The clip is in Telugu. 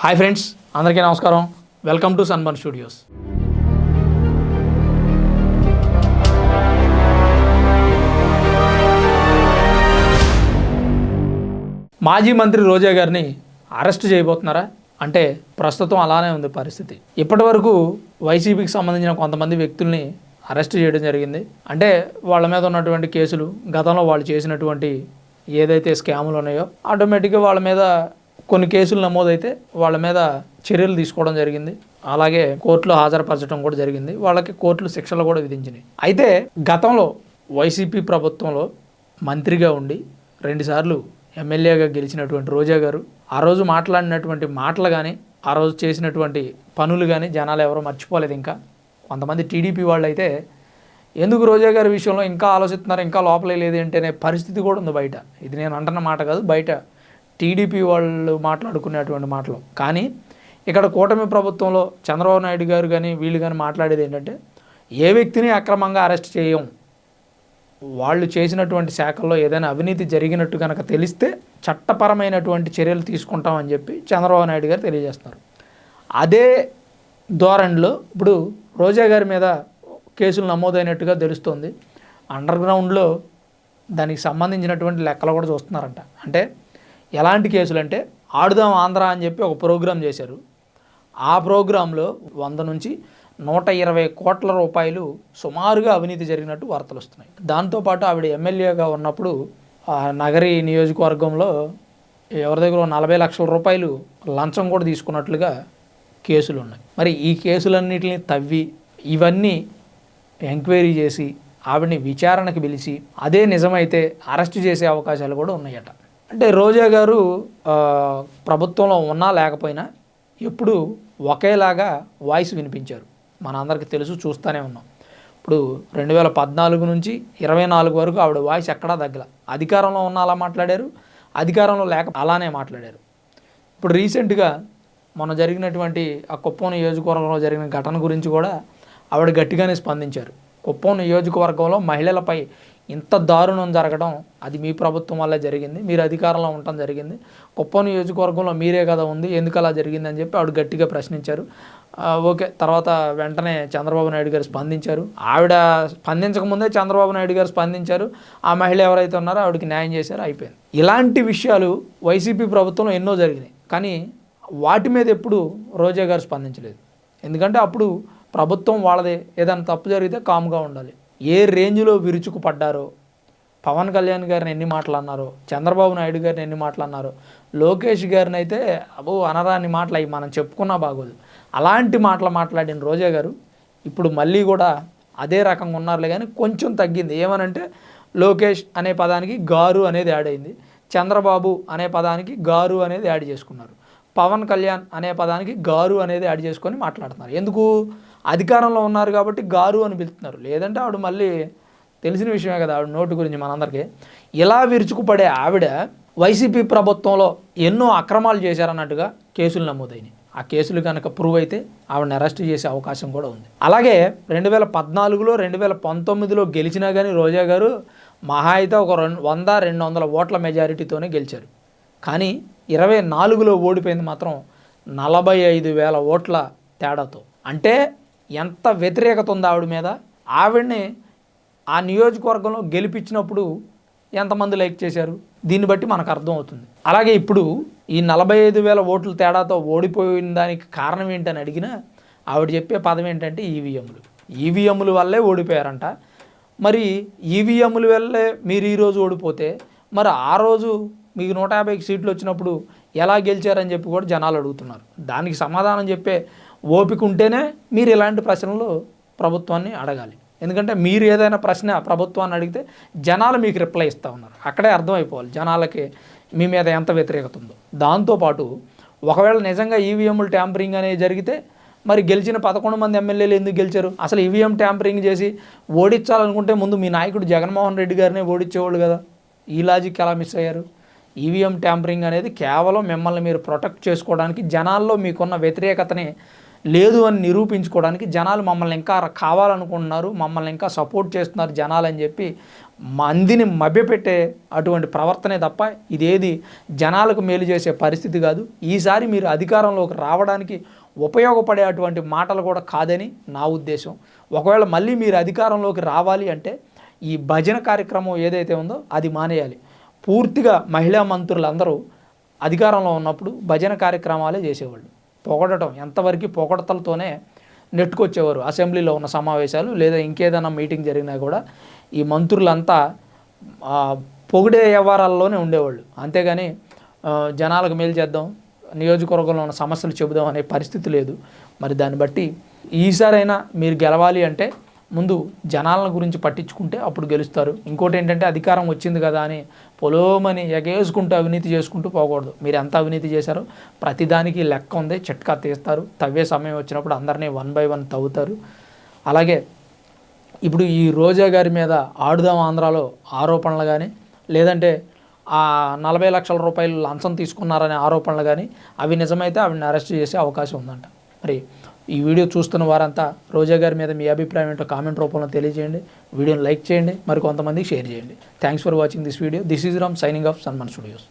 హాయ్ ఫ్రెండ్స్ అందరికీ నమస్కారం. వెల్కమ్ టు సన్బర్న్ స్టూడియోస్ మాజీ మంత్రి రోజా గారిని అరెస్ట్ చేయబోతున్నారా? అంటే ప్రస్తుతం అలానే ఉంది పరిస్థితి. ఇప్పటి వరకు వైసీపీకి సంబంధించిన కొంతమంది వ్యక్తుల్ని అరెస్ట్ చేయడం జరిగింది. అంటే వాళ్ళ మీద ఉన్నటువంటి కేసులు గతంలో వాళ్ళు చేసినటువంటి ఏదైతే స్కాములు ఉన్నాయో ఆటోమేటిక్గా వాళ్ళ మీద కొన్ని కేసులు నమోదైతే వాళ్ళ మీద చర్యలు తీసుకోవడం జరిగింది. అలాగే కోర్టులో హాజరుపరచడం కూడా జరిగింది. వాళ్ళకి కోర్టులు శిక్షలు కూడా విధించినాయి. అయితే గతంలో వైసీపీ ప్రభుత్వంలో మంత్రిగా ఉండి రెండుసార్లు ఎమ్మెల్యేగా గెలిచినటువంటి రోజా గారు ఆ రోజు మాట్లాడినటువంటి మాటలు కానీ ఆ రోజు చేసినటువంటి పనులు కానీ జనాలు ఎవరో మర్చిపోలేదు ఇంకా. కొంతమంది టీడీపీ వాళ్ళు అయితే ఎందుకు రోజా గారి విషయంలో ఇంకా ఆలోచిస్తున్నారు ఇంకా లోపలే లేదు ఏంటి అనే పరిస్థితి కూడా ఉంది బయట. ఇది నేను అంటున్న మాట కాదు బయట టీడీపీ వాళ్ళు మాట్లాడుకునేటువంటి మాటలు. కానీ ఇక్కడ కూటమి ప్రభుత్వంలో చంద్రబాబు నాయుడు గారు కానీ వీళ్ళు కానీ మాట్లాడేది ఏంటంటే ఏ వ్యక్తిని అక్రమంగా అరెస్ట్ చేయం. వాళ్ళు చేసినటువంటి శాఖల్లో ఏదైనా అవినీతి జరిగినట్టు కనుక తెలిస్తే చట్టపరమైనటువంటి చర్యలు తీసుకుంటామని చెప్పి చంద్రబాబు నాయుడు గారు తెలియజేస్తున్నారు. అదే ధోరణిలో ఇప్పుడు రోజా గారి మీద కేసులు నమోదైనట్టుగా తెలుస్తోంది. అండర్ గ్రౌండ్లో దానికి సంబంధించినటువంటి లెక్కలు కూడా చూస్తున్నారంట. అంటే ఎలాంటి కేసులు అంటే ఆడుదాం ఆంధ్ర అని చెప్పి ఒక ప్రోగ్రాం చేశారు. ఆ ప్రోగ్రాంలో వంద నుంచి నూట ఇరవై కోట్ల రూపాయలు సుమారుగా అవినీతి జరిగినట్టు వార్తలు వస్తున్నాయి. దాంతోపాటు ఆవిడ ఎమ్మెల్యేగా ఉన్నప్పుడు ఆ నగరి నియోజకవర్గంలో ఎవరి దగ్గర నలభై లక్షల రూపాయలు లంచం కూడా తీసుకున్నట్లుగా కేసులు ఉన్నాయి. మరి ఈ కేసులన్నిటిని తవ్వి ఇవన్నీ ఎంక్వైరీ చేసి ఆవిడని విచారణకు పిలిచి అదే నిజమైతే అరెస్ట్ చేసే అవకాశాలు కూడా ఉన్నాయట. అంటే రోజా గారు ప్రభుత్వంలో ఉన్నా లేకపోయినా ఎప్పుడు ఒకేలాగా వాయిస్ వినిపించారు. మనందరికీ తెలుసు చూస్తూనే ఉన్నాం. ఇప్పుడు రెండు వేల పద్నాలుగు నుంచి ఇరవై నాలుగు వరకు ఆవిడ వాయిస్ ఎక్కడా తగ్గల. అధికారంలో ఉన్న అలా మాట్లాడారు అధికారంలో లేక అలానే మాట్లాడారు. ఇప్పుడు రీసెంట్గా మొన్న జరిగినటువంటి ఆ కుప్పం నియోజకవర్గంలో జరిగిన ఘటన గురించి కూడా ఆవిడ గట్టిగానే స్పందించారు. కుప్పం నియోజకవర్గంలో మహిళలపై ఇంత దారుణం జరగడం అది మీ ప్రభుత్వం వల్ల జరిగింది మీరు అధికారంలో ఉండటం జరిగింది. కుప్పం నియోజకవర్గంలో మీరే కదా ఉంది ఎందుకు అలా జరిగింది అని చెప్పి ఆవిడ గట్టిగా ప్రశ్నించారు. ఓకే తర్వాత వెంటనే చంద్రబాబు నాయుడు గారు స్పందించారు. ఆవిడ స్పందించకముందే చంద్రబాబు నాయుడు గారు స్పందించారు. ఆ మహిళ ఎవరైతే ఉన్నారో ఆవిడకి న్యాయం చేశారో అయిపోయింది. ఇలాంటి విషయాలు వైసీపీ ప్రభుత్వంలో ఎన్నో జరిగినాయి కానీ వాటి మీద ఎప్పుడు రోజా గారు స్పందించలేదు. ఎందుకంటే అప్పుడు ప్రభుత్వం వాళ్ళదే ఏదైనా తప్పు జరిగితే కామ్గా ఉండాలి. ఏ రేంజ్లో విరుచుకుపడ్డారో పవన్ కళ్యాణ్ గారిని ఎన్ని మాటలు అన్నారో చంద్రబాబు నాయుడు గారిని ఎన్ని మాటలు అన్నారో లోకేష్ గారిని అయితే అబో అనరాని మాటలు అవి మనం చెప్పుకున్నా బాగోదు. అలాంటి మాటలు మాట్లాడిన రోజా గారు ఇప్పుడు మళ్ళీ కూడా అదే రకంగా ఉన్నారులే కానీ కొంచెం తగ్గింది. ఏమనంటే లోకేష్ అనే పదానికి గారు అనేది యాడ్ అయింది. చంద్రబాబు అనే పదానికి గారు అనేది యాడ్ చేసుకున్నారు. పవన్ కళ్యాణ్ అనే పదానికి గారు అనేది యాడ్ చేసుకొని మాట్లాడుతున్నారు. ఎందుకు? అధికారంలో ఉన్నారు కాబట్టి గారు అని పిలుస్తున్నారు. లేదంటే ఆవిడ మళ్ళీ తెలిసిన విషయమే కదా ఆవిడ నోటు గురించి మనందరికీ. ఇలా విరుచుకుపడే ఆవిడ వైసీపీ ప్రభుత్వంలో ఎన్నో అక్రమాలు చేశారన్నట్టుగా కేసులు నమోదైనాయి. ఆ కేసులు కనుక ప్రూవ్ అయితే ఆవిడని అరెస్ట్ చేసే అవకాశం కూడా ఉంది. అలాగే రెండు వేల పద్నాలుగులో రెండు వేల పంతొమ్మిదిలో గెలిచినా కానీ రోజా గారు మహా అయితే ఒక రెండు వంద రెండు వందల ఓట్ల మెజారిటీతోనే గెలిచారు. కానీ ఇరవై నాలుగులో ఓడిపోయింది మాత్రం నలభై ఐదు వేల ఓట్ల తేడాతో. అంటే ఎంత వ్యతిరేకత ఉంది ఆవిడ మీద? ఆవిడని ఆ నియోజకవర్గంలో గెలిపించినప్పుడు ఎంతమంది లైక్ చేశారు? దీన్ని బట్టి మనకు అర్థం అవుతుంది. అలాగే ఇప్పుడు ఈ నలభై ఐదు వేల ఓట్ల తేడాతో ఓడిపోయిన దానికి కారణం ఏంటని అడిగినా ఆవిడ చెప్పే పదం ఏంటంటే ఈవీఎంలు. ఈవీఎంల వల్లే ఓడిపోయారంట. మరి ఈవీఎంల వల్లే మీరు ఈరోజు ఓడిపోతే మరి ఆ రోజు మీకు నూట యాభైకి సీట్లు వచ్చినప్పుడు ఎలా గెలిచారని చెప్పి కూడా జనాలు అడుగుతున్నారు. దానికి సమాధానం చెప్పే ఓపిక ఉంటేనే మీరు ఇలాంటి ప్రశ్నలు ప్రభుత్వాన్ని అడగాలి. ఎందుకంటే మీరు ఏదైనా ప్రశ్న ప్రభుత్వాన్ని అడిగితే జనాలు మీకు రిప్లై ఇస్తూ ఉన్నారు. అక్కడే అర్థమైపోవాలి జనాలకి మీ మీద ఎంత వ్యతిరేకత ఉందో. దాంతోపాటు ఒకవేళ నిజంగా ఈవీఎంలు ట్యాంపరింగ్ అనేది జరిగితే మరి గెలిచిన పదకొండు మంది ఎమ్మెల్యేలు ఎందుకు గెలిచారు? అసలు ఈవీఎం ట్యాంపరింగ్ చేసి ఓడించాలనుకుంటే ముందు మీ నాయకుడు జగన్మోహన్ రెడ్డి గారినే ఓడించేవాళ్ళు కదా. ఈ లాజిక్ ఎలా మిస్ అయ్యారు? ఈవీఎం ట్యాంపరింగ్ అనేది కేవలం మిమ్మల్ని మీరు ప్రొటెక్ట్ చేసుకోవడానికి జనాల్లో మీకున్న వ్యతిరేకతని లేదు అని నిరూపించుకోవడానికి జనాలు మమ్మల్ని ఇంకా కావాలనుకుంటున్నారు మమ్మల్ని ఇంకా సపోర్ట్ చేస్తున్నారు జనాలు అని చెప్పి మందిని మభ్యపెట్టే అటువంటి ప్రవర్తనే తప్ప ఇదేది జనాలకు మేలు చేసే పరిస్థితి కాదు. ఈసారి మీరు అధికారంలోకి రావడానికి ఉపయోగపడే అటువంటి మాటలు కూడా కాదని నా ఉద్దేశం. ఒకవేళ మళ్ళీ మీరు అధికారంలోకి రావాలి అంటే ఈ భజన కార్యక్రమం ఏదైతే ఉందో అది మానేయాలి. పూర్తిగా మహిళా మంత్రులందరూ అధికారంలో ఉన్నప్పుడు భజన కార్యక్రమాలే చేసేవాళ్ళు. పొగడటం ఎంతవరకు పొగడతలతోనే నెట్టుకొచ్చేవారు అసెంబ్లీలో ఉన్న సమావేశాలు లేదా ఇంకేదైనా మీటింగ్ జరిగినా కూడా ఈ మంత్రులంతా పొగిడే వ్యవహారాల్లోనే ఉండేవాళ్ళు. అంతేగాని జనాలకు మేలు చేద్దాం నియోజకవర్గంలో ఉన్న సమస్యలు చెబుదాం అనే పరిస్థితి లేదు. మరి దాన్ని బట్టి ఈసారైనా మీరు గెలవాలి అంటే ముందు జనాల గురించి పట్టించుకుంటే అప్పుడు గెలుస్తారు. ఇంకోటి ఏంటంటే అధికారం వచ్చింది కదా అని పొలోమని ఎగేసుకుంటూ అవినీతి చేసుకుంటూ పోకూడదు. మీరు ఎంత అవినీతి చేశారో ప్రతిదానికి లెక్క ఉంది చిట్కా తీస్తారు. తవ్వే సమయం వచ్చినప్పుడు అందరినీ వన్ బై వన్ తవ్వుతారు. అలాగే ఇప్పుడు ఈ రోజా గారి మీద ఆడుదాం ఆంధ్రాలో ఆరోపణలు కానీ లేదంటే ఆ నలభై లక్షల రూపాయలు లంచం తీసుకున్నారనే ఆరోపణలు కానీ అవి నిజమైతే ఆవిడని అరెస్ట్ చేసే అవకాశం ఉందంట. మరి ఈ వీడియో చూస్తున్న వారంతా రోజా గారి మీద మీ అభిప్రాయం ఏంటో కామెంట్ రూపంలో తెలియజేయండి. వీడియోని లైక్ చేయండి. మరి కొంతమందికి షేర్ చేయండి. Thanks for watching this video this is Ram signing off Sanman studios